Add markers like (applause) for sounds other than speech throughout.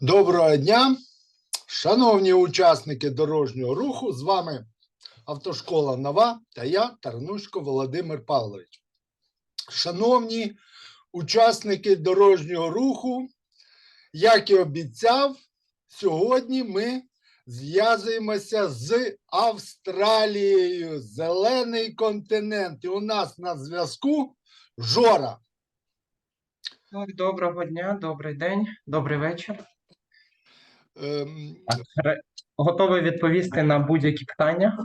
Доброго дня, шановні учасники дорожнього руху. З вами автошкола Нова та я, Тарнушко Володимир Павлович. Шановні учасники дорожнього руху, як і обіцяв, сьогодні ми зв'язуємося з Австралією, зелений континент. І у нас на зв'язку Жора. Доброго дня, добрий день, добрий вечір. Ем, Готовий відповісти на будь-які питання.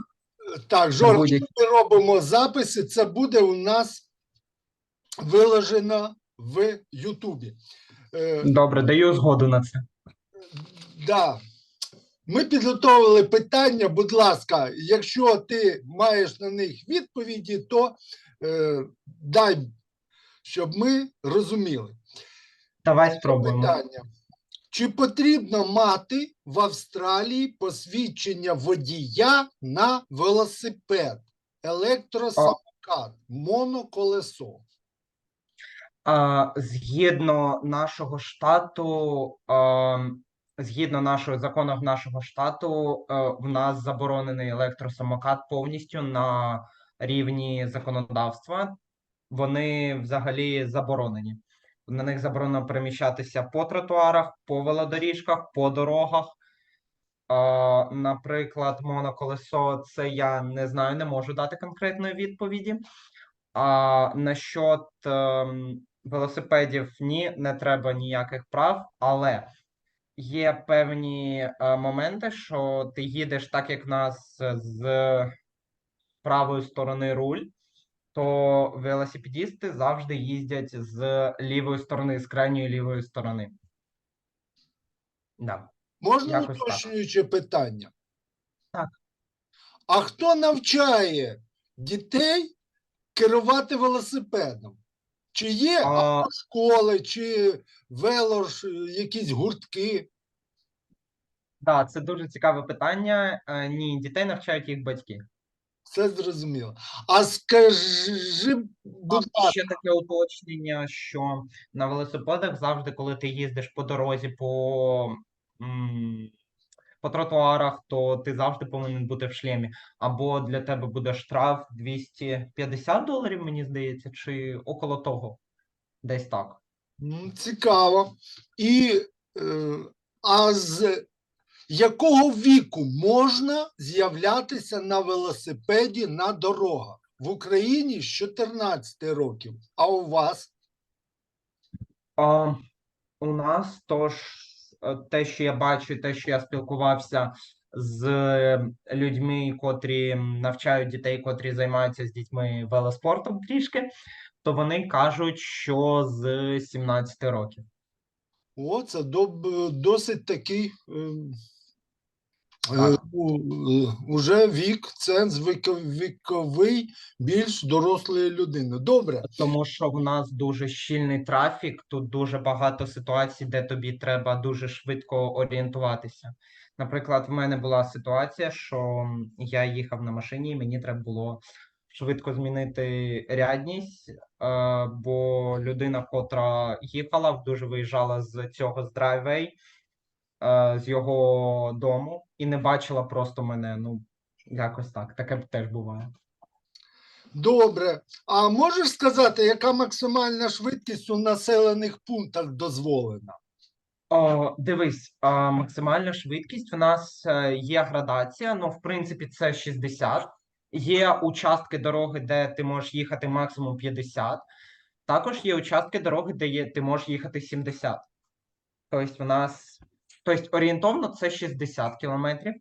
Так, Жор, ми робимо записи. Це буде у нас виложено в Ютубі. Е, Добре, даю згоду на це. да. Ми підготовили питання. Будь ласка, якщо ти маєш на них відповіді, то е, дай, щоб ми розуміли. Давай спробуємо. Питання. Чи потрібно мати в Австралії посвідчення водія на велосипед, електросамокат, моноколесо? А, згідно нашого штату, а, згідно нашого закону нашого штату, е, в нас заборонений електросамокат повністю на рівні законодавства. Вони взагалі заборонені. На них заборонено переміщатися по тротуарах, по велодоріжках, по дорогах. Наприклад, моноколесо, це я не знаю, не можу дати конкретної відповіді. А насчет ем, велосипедів ні, не треба ніяких прав, але є певні е, моменти, що ти їдеш так, як нас з правої сторони руль, то велосипедісти завжди їздять з лівої сторони, з крайньої лівої сторони. Да. Можна Якось так. уточнююче питання? Так. А хто навчає дітей керувати велосипедом? Чи є А, школи, чи велош, якісь гуртки? да, це дуже цікаве питання. Е, Ні, дітей навчають їх батьки. Це зрозуміло. А скажи, будь ласка, ще таке уточнення, що на велосипедах завжди, коли ти їздиш по дорозі по, м, по тротуарах, то ти завжди повинен бути в шлемі. Або для тебе буде штраф 250 доларів, мені здається, чи около того. Десь так. м, цікаво. І е, а з якого віку можна з'являтися на велосипеді на дорогах? В Україні з 14 років, а у вас? А, у нас тож е, те, що я бачу, те, що я спілкувався з е, людьми, котрі навчають дітей, котрі займаються з дітьми велоспортом трішки, то вони кажуть, що з 17 років. О, це досить такий е, е, Так. у- е, уже вік, ценз віко- віковий більш дорослої людини. Добре. Тому що в нас дуже щільний трафік, тут дуже багато ситуацій, де тобі треба дуже швидко орієнтуватися. Наприклад, в мене була ситуація, що я їхав на машині, і мені треба було швидко змінити рядність, е, бо людина, котра їхала, дуже виїжджала з цього з драйвей, е, з його дому, і не бачила просто мене. Ну, якось так. Таке теж буває. Добре. А можеш сказати, яка максимальна швидкість у населених пунктах дозволена? О, дивись, а, максимальна швидкість. У нас е, є градація, ну, в принципі, це 60. Є участки дороги, де ти можеш їхати максимум 50. Також є участки дороги, де є, ти можеш їхати 70. Тобто, в нас, тобто орієнтовно це 60 кілометрів.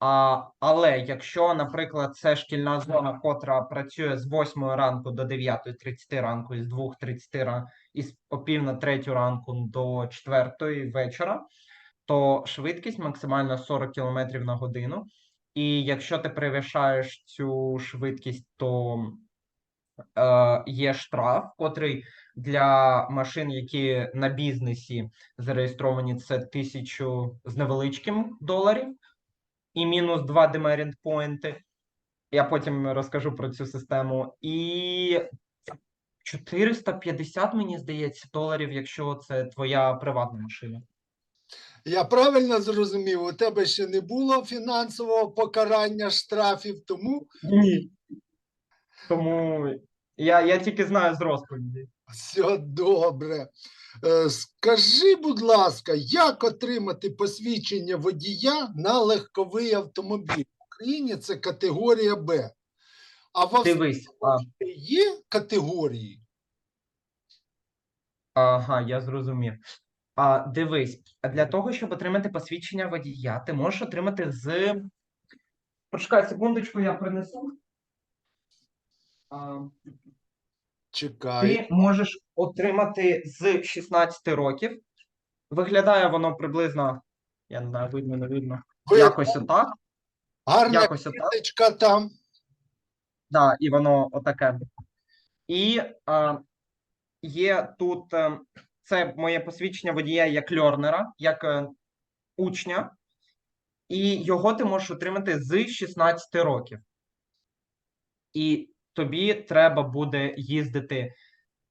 А, але якщо, наприклад, це шкільна зона, котра працює з 8 ранку до 9.30 ранку, і з 2.30 ранку, з о пів на третю ранку до 4 вечора, то швидкість максимально 40 км на годину. І якщо ти перевищаєш цю швидкість, то е, є штраф, котрий для машин, які на бізнесі зареєстровані, це тисячу з невеличким доларів і мінус 2 demerit поінти. Я потім розкажу про цю систему. І 450, мені здається, доларів, якщо це твоя приватна машина. Я правильно зрозумів, у тебе ще не було фінансового покарання штрафів, тому Ні. Тому я, я тільки знаю з розповіді. Все добре. Е, Скажи, будь ласка, як отримати посвідчення водія на легковий автомобіль? В Україні це категорія Б. А в Дивись, а, Австрії є категорії? ага, я зрозумів. А, дивись, для того, щоб отримати посвідчення водія, ти можеш отримати з. Почекай секундочку, я принесу. А, Чекай. Ти можеш отримати з 16 років. Виглядає воно приблизно, я не знаю, видно, не видно. Ви- Якось отак. Гарна Якось отак. квіточка там. Да, і воно отаке. І а, є тут е, це моє посвідчення водія як льорнера, як е, учня, і його ти можеш отримати з 16 років. І тобі треба буде їздити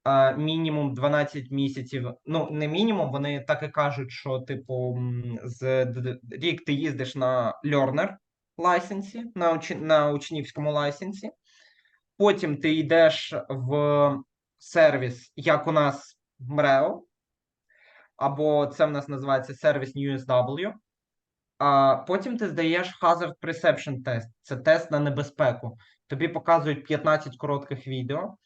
е, мінімум 12 місяців. Ну, не мінімум, вони так і кажуть, що, типу, з рік ти їздиш на learner лайсенсі, на, учі, на учнівському лайсенсі. Потім ти йдеш в сервіс, як у нас МРЕО, або це в нас називається сервіс USW. А потім ти здаєш Hazard Perception тест. Це тест на небезпеку. Тобі показують 15 коротких відео,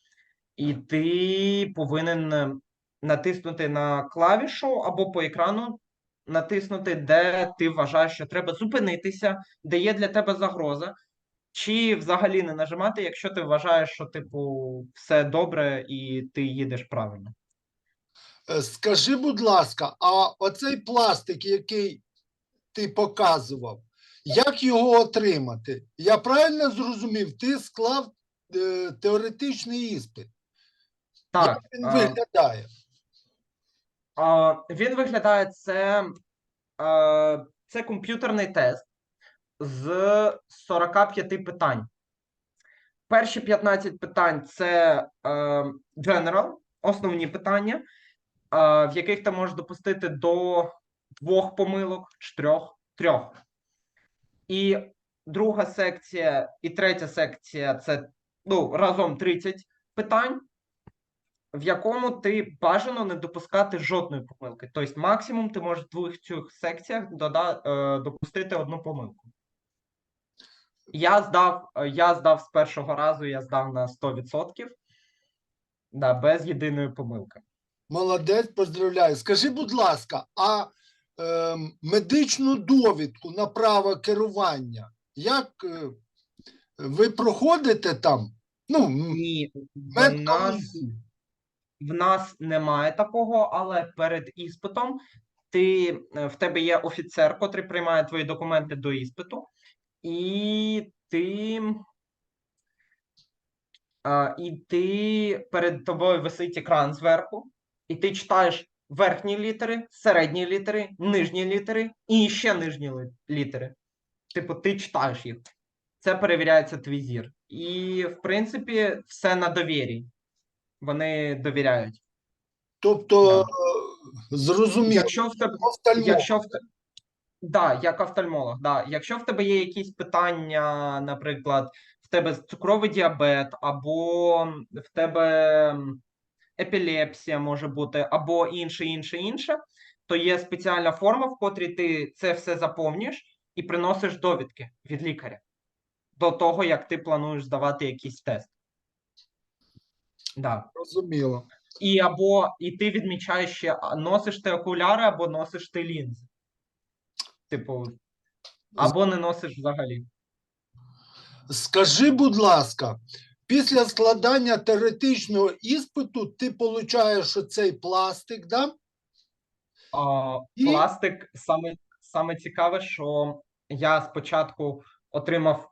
і ти повинен е, натиснути на клавішу або по екрану натиснути, де ти вважаєш, що треба зупинитися, де є для тебе загроза, чи взагалі не нажимати, якщо ти вважаєш, що типу все добре і ти їдеш правильно. Е, Скажи, будь ласка, а оцей пластик, який ти показував, як його отримати? Я правильно зрозумів, ти склав е, теоретичний іспит. Так, Як він а, виглядає? а, він виглядає це, а, це комп'ютерний тест з 45 питань. Перші 15 питань це е, general, основні питання, е, в яких ти можеш допустити до двох помилок, чи трьох, трьох. І друга секція і третя секція це ну, разом 30 питань, в якому ти бажано не допускати жодної помилки. Тобто, максимум ти можеш в двох цих секціях дода, е, допустити одну помилку. Я здав, я здав з першого разу, я здав на 100%. Да, без єдиної помилки. Молодець, поздравляю. Скажи, будь ласка, а медичну довідку на право керування, як е, ви проходите там? Ну, Ні, в нас, в нас немає такого, але перед іспитом ти, е, в тебе є офіцер, котрий приймає твої документи до іспиту, і ти, і ти перед тобою висить екран зверху, і ти читаєш верхні літери, середні літери, нижні літери і ще нижні літери. Типу, ти читаєш їх. Це перевіряється твій зір. І, в принципі, все на довірі. Вони довіряють. Тобто, Да. зрозуміло, Якщо в тебе, офтальмолог. якщо в те... да, як офтальмолог, да. Якщо в тебе є якісь питання, наприклад, в тебе цукровий діабет, або в тебе епілепсія може бути, або інше, інше, інше, то є спеціальна форма, в котрій ти це все заповнюєш і приносиш довідки від лікаря до того, як ти плануєш здавати якийсь тест. Да. Зрозуміло. І або і ти відмічаєш ще, носиш ти окуляри, або носиш ти лінзи. Типу, або не носиш взагалі. Скажи, будь ласка, після складання теоретичного іспиту ти получаєш оцей пластик, да? А, І- пластик саме, саме цікаве, що я спочатку отримав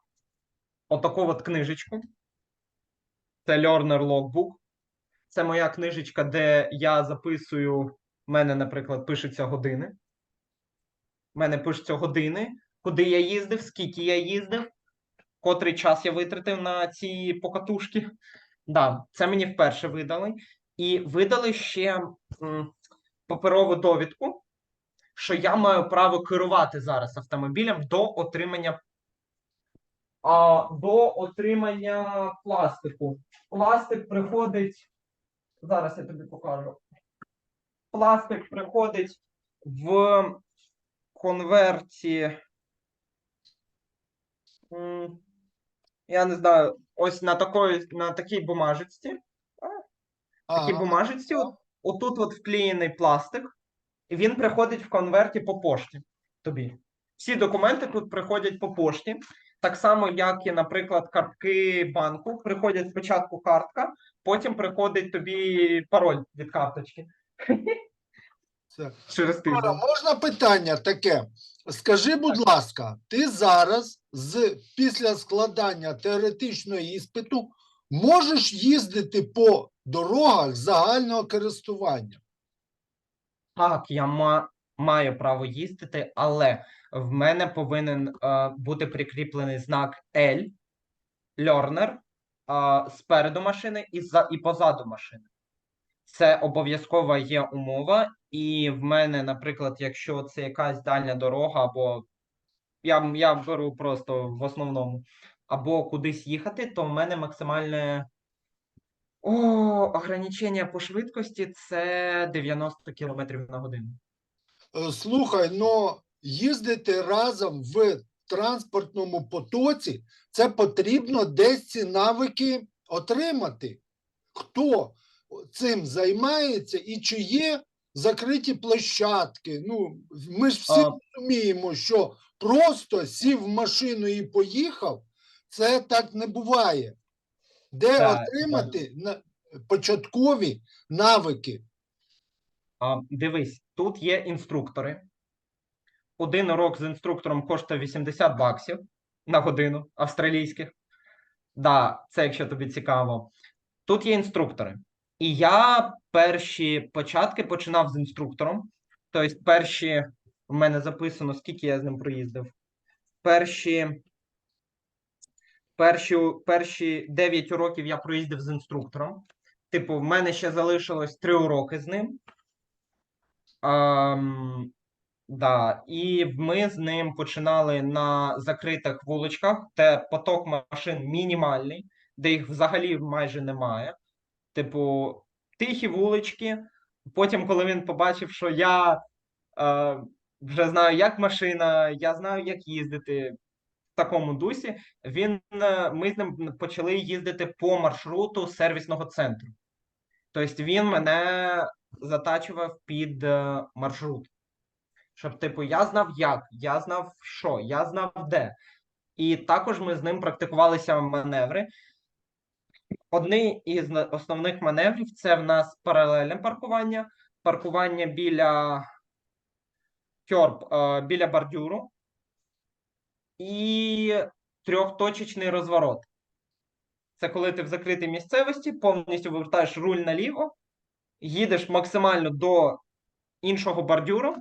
отаку от книжечку. Це Learner Logbook. Це моя книжечка, де я записую. в мене, наприклад, пишуться години. У мене пишуться години, куди я їздив, скільки я їздив, котрий час я витратив на ці покатушки. Да, це мені вперше видали. І видали ще паперову довідку, що я маю право керувати зараз автомобілем до отримання а, до отримання пластику. Пластик приходить. Зараз я тобі покажу. Пластик приходить в конверті. Я не знаю, ось на такої, на такій бумажечці. Такій Ага. бумажечці. От, отут от вклеєний пластик, і він приходить в конверті по пошті тобі. Всі документи тут приходять по пошті. Так само, як і, наприклад, картки банку. Приходять спочатку картка, потім приходить тобі пароль від карточки. (laughs) Це. Через Юра, тиждень. можна питання таке? Скажи, будь ласка, ти зараз з після складання теоретичного іспиту можеш їздити по дорогах загального користування? Так, я ма- маю право їздити, але в мене повинен е, бути прикріплений знак L, learner, е, спереду машини і, за, і позаду машини. Це обов'язкова є умова, і в мене, наприклад, якщо це якась дальня дорога, або я, я беру просто в основному, або кудись їхати, то в мене максимальне о, ограничення по швидкості це 90 км на годину. Е, Слухай, но їздити разом в транспортному потоці, це потрібно десь ці навики отримати. Хто цим займається і чи є закриті площадки? Ну, ми ж всі А. розуміємо, що просто сів в машину і поїхав, це так не буває. Де Так, отримати на, початкові навики? А, дивись, тут є інструктори. Один урок з інструктором коштує 80 баксів на годину австралійських. Да, це якщо тобі цікаво. Тут є інструктори. І я перші початки починав з інструктором. Тобто, перші в мене записано, скільки я з ним проїздив. Перші, перші, перші 9 уроків я проїздив з інструктором. Типу, в мене ще залишилось 3 уроки з ним. Ам, да, і ми з ним починали на закритих вуличках, де поток машин мінімальний, де їх взагалі майже немає. Типу, тихі вулички. Потім, коли він побачив, що я е, вже знаю, як машина, я знаю, як їздити в такому дусі, він, е, ми з ним почали їздити по маршруту сервісного центру. Тобто він мене затачував під е, маршрут. Щоб, типу, я знав як, я знав що, я знав де. І також ми з ним практикувалися маневри. Одний із основних маневрів це в нас паралельне паркування, паркування біля кьорб, е, біля бордюру і трьохточечний розворот. Це коли ти в закритій місцевості повністю вивертаєш руль наліво, їдеш максимально до іншого бордюру,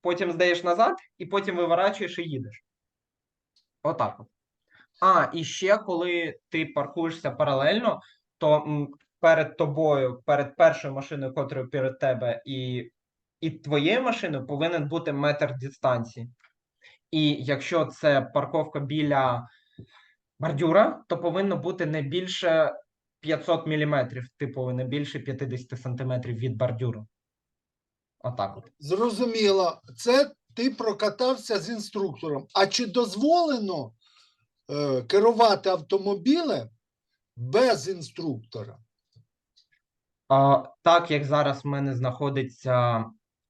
потім здаєш назад і потім виворачуєш і їдеш. Отак от. А, і ще коли ти паркуєшся паралельно, то перед тобою, перед першою машиною, котрою перед тебе, і, і твоєю машиною повинен бути метр дистанції. І якщо це парковка біля бордюра, то повинно бути не більше 500 мм, типу не більше 50 см від бордюру. Отак от. Зрозуміло, це ти прокатався з інструктором. А чи дозволено керувати автомобілем без інструктора? А, так як зараз в мене знаходиться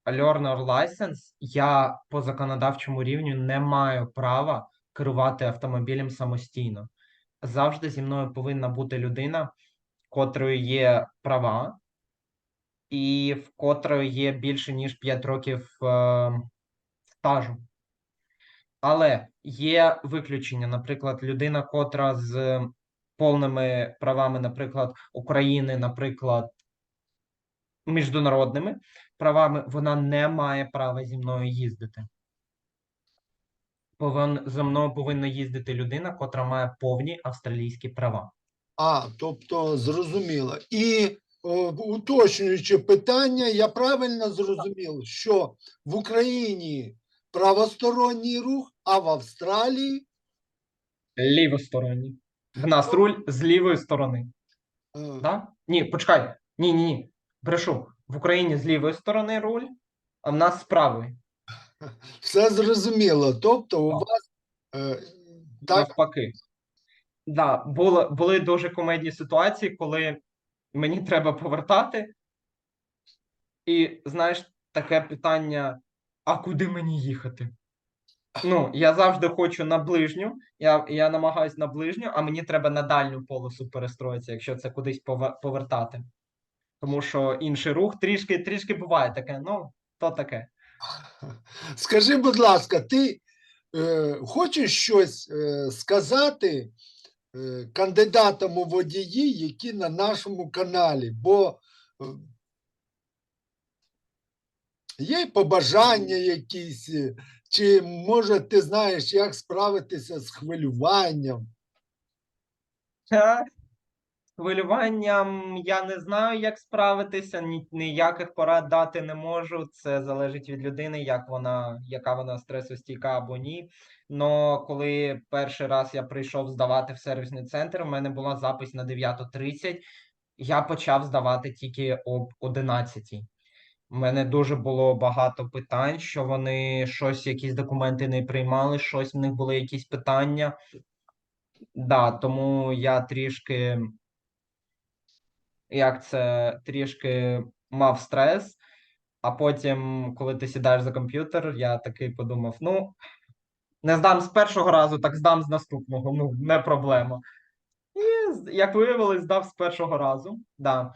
learner license, я по законодавчому рівню не маю права керувати автомобілем самостійно. Завжди зі мною повинна бути людина, котрої є права, і в котрої є більше ніж 5 років е, стажу. Але є виключення, наприклад, людина, котра з повними правами, наприклад, України, наприклад, міжнародними правами, вона не має права зі мною їздити. Повин, за мною повинна їздити людина, котра має повні австралійські права. А, тобто зрозуміло. І о, уточнюючи питання, я правильно зрозумів, що в Україні правосторонній рух, а в Австралії Лівосторонній. В нас руль з лівої сторони. е, Да? Ні, почекай. Ні, ні, ні. Брешу. В Україні з лівої сторони руль, а в нас з правої. (laughs) все зрозуміло. Тобто у Так. вас е, так, Навпаки. Да, були, були дуже комедні ситуації, коли мені треба повертати. І знаєш, таке питання: а куди мені їхати? Ну, я завжди хочу на ближню, я, я намагаюсь на ближню, а мені треба на дальню полосу перестроїтися, якщо це кудись повертати. Тому що інший рух трішки, трішки буває таке, ну, то таке. (laughs) скажи, будь ласка, ти е, хочеш щось е, сказати е, кандидатам у водії, які на нашому каналі? Бо е, є побажання якісь, е, чи може ти знаєш, як справитися з хвилюванням? З Хвилюванням я не знаю, як справитися, ні, ніяких порад дати не можу. Це залежить від людини, як вона, яка вона стресостійка або ні. Но коли перший раз я прийшов здавати в сервісний центр, у мене була запись на 9.30, я почав здавати тільки об 11. У мене дуже було багато питань, що вони щось, якісь документи не приймали, щось в них були якісь питання. Да, тому я трішки, як це, трішки мав стрес, а потім, коли ти сідаєш за комп'ютер, я такий подумав: ну, не здам з першого разу, так здам з наступного. Ну, не проблема. І, як виявилось, здав з першого разу. Да.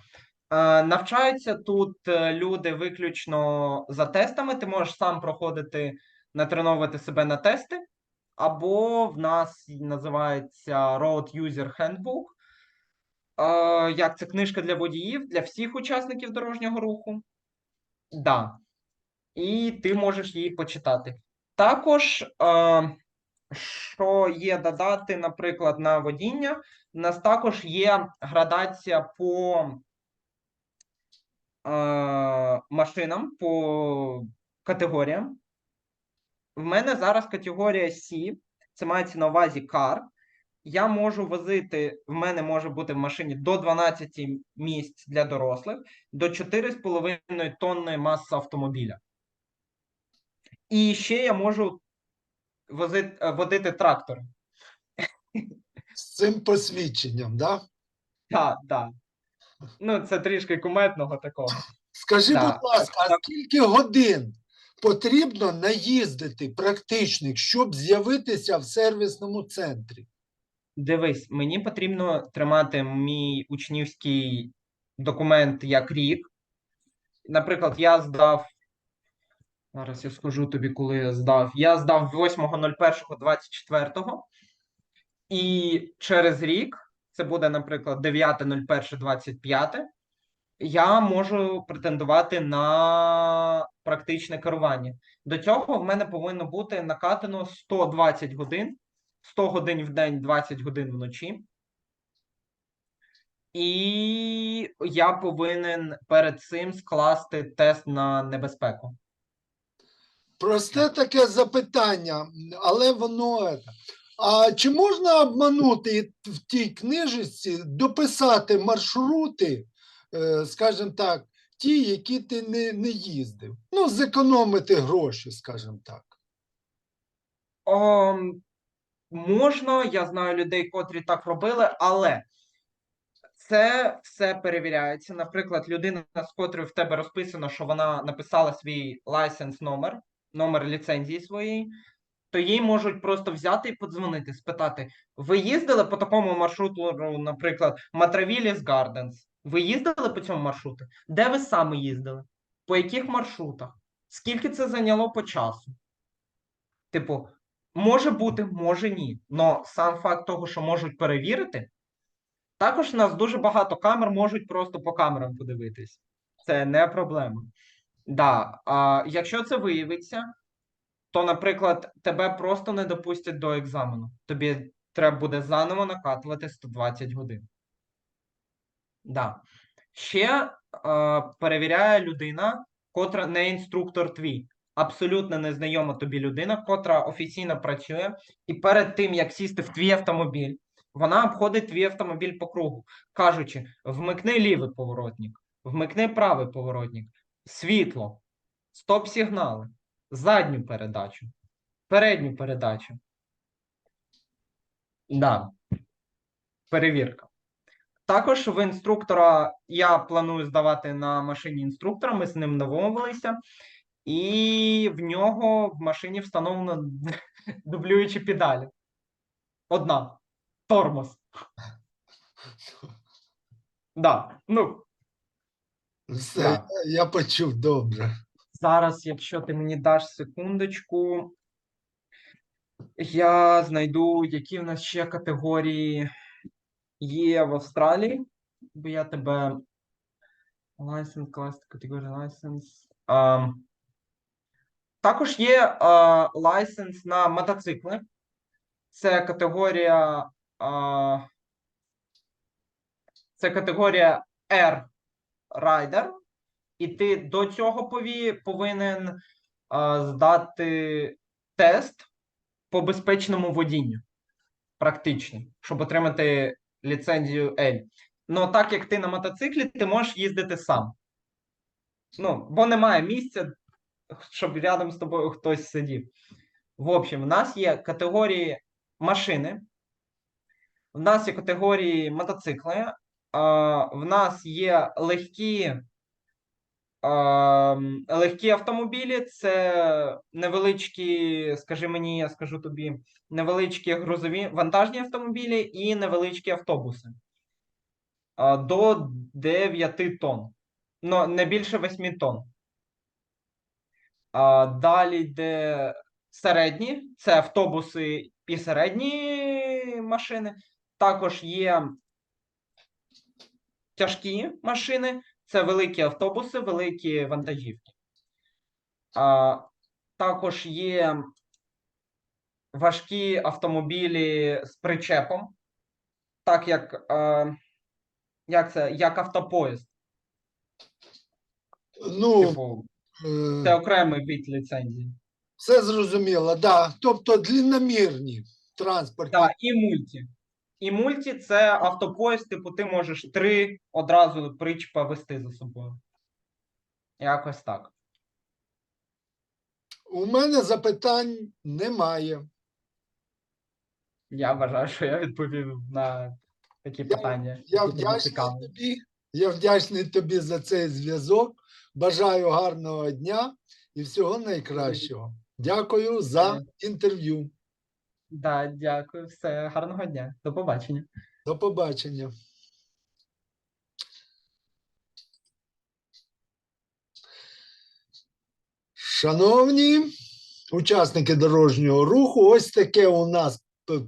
Е, навчаються тут е, люди виключно за тестами. Ти можеш сам проходити, натреновувати себе на тести. Або в нас називається Road User Handbook. Е, як це книжка для водіїв, для всіх учасників дорожнього руху. Да. І ти можеш її почитати. Також, що є додати, наприклад, на водіння, у нас також є градація по машинам, по категоріям. В мене зараз категорія C, це мається на увазі car. Я можу возити, в мене може бути в машині до 12 місць для дорослих, до 4,5 тонни маси автомобіля. І ще я можу возити, е, водити трактор. З цим посвідченням, да? Так, так. Ну, це трішки куметного такого. Скажи, Да. будь ласка, а скільки годин потрібно наїздити практичних, щоб з'явитися в сервісному центрі? Дивись, мені потрібно тримати мій учнівський документ як рік. Наприклад, я здав. Зараз я скажу тобі, коли я здав. Я здав 8.01.24. І через рік, це буде, наприклад, 9.01.25, я можу претендувати на практичне керування. До цього в мене повинно бути накатано 120 годин, 100 годин в день, 20 годин вночі. І я повинен перед цим скласти тест на небезпеку. Просте таке запитання, але воно. А чи можна обманути в тій книжці, дописати маршрути, е, скажімо так, ті, які ти не, не їздив? Ну, зекономити гроші, скажімо так. О, можна, я знаю людей, котрі так робили, але це все перевіряється. Наприклад, людина, з котрою в тебе розписано, що вона написала свій лайсенс номер, номер ліцензії своєї, то їй можуть просто взяти і подзвонити, спитати: ви їздили по такому маршруту, ну, наприклад, Матравіліс Гарденс? Ви їздили по цьому маршруту? Де ви саме їздили? По яких маршрутах? Скільки це зайняло по часу? Типу, може бути, може ні. Но сам факт того, що можуть перевірити, також у нас дуже багато камер можуть просто по камерам подивитись. Це не проблема. Да, а якщо це виявиться, то, наприклад, тебе просто не допустять до екзамену. Тобі треба буде заново накатувати 120 годин. Да. Ще е, перевіряє людина, котра не інструктор твій, абсолютно незнайома тобі людина, котра офіційно працює, і перед тим, як сісти в твій автомобіль, вона обходить твій автомобіль по кругу, кажучи: вмикни лівий поворотник, вмикни правий поворотник, світло, стоп-сигнали, задню передачу, передню передачу. Да. Перевірка. Також в інструктора я планую здавати на машині інструктора. Ми з ним домовилися, і в нього в машині встановлено (laughs) дублюючі педалі. Одна. Тормоз. Да. Ну, Все, Да. я, я почув добре. Зараз, якщо ти мені даш секундочку, я знайду, які в нас ще категорії є в Австралії, бо я тебе license, клас, категорія license. А, також є а, license на мотоцикли. Це категорія. А, це категорія R Rider. І ти до цього пові, повинен а, здати тест по безпечному водінню. Практичний, щоб отримати ліцензію L. Ну, так як ти на мотоциклі, ти можеш їздити сам. Ну, бо немає місця, щоб рядом з тобою хтось сидів. В общем, в нас є категорії машини, в нас є категорії мотоцикли, в нас є легкі, легкі автомобілі, це невеличкі, скажи мені, я скажу тобі, невеличкі грузові вантажні автомобілі і невеличкі автобуси до 9 тонн. Ну, не більше 8 тонн. Далі йде середні, це автобуси і середні машини. Також є тяжкі машини, це великі автобуси, великі вантажівки. А, також є важкі автомобілі з причепом, так як, е, як це, як автопоїзд. Ну, Типу, е, це окремий вид ліцензії. все зрозуміло, да. Тобто длинномірні транспортні. Так, і мульті. І мульті це автопоїзд, типу, ти можеш три одразу причепа вести за собою. Якось так. У мене запитань немає. Я вважаю, що я відповів на такі Я- питання. Я вдячний тобі. Я вдячний тобі за цей зв'язок. Бажаю гарного дня і всього найкращого. Дякую за інтерв'ю. Да, дякую. Все, гарного дня. До побачення. До побачення. Шановні учасники дорожнього руху, ось таке у нас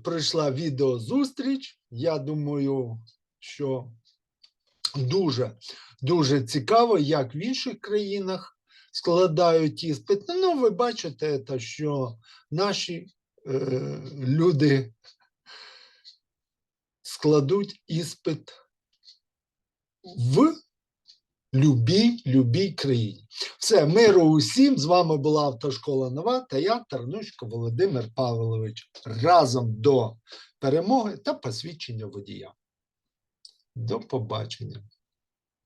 прийшла відеозустріч. Я думаю, що дуже, дуже цікаво, як в інших країнах складають іспит. Ну, ви бачите, що наші люди складуть іспит в любій, любій країні. Все, миру усім. З вами була Автошкола Нова та я, Тарнучко Володимир Павлович. Разом до перемоги та посвідчення водія. До побачення.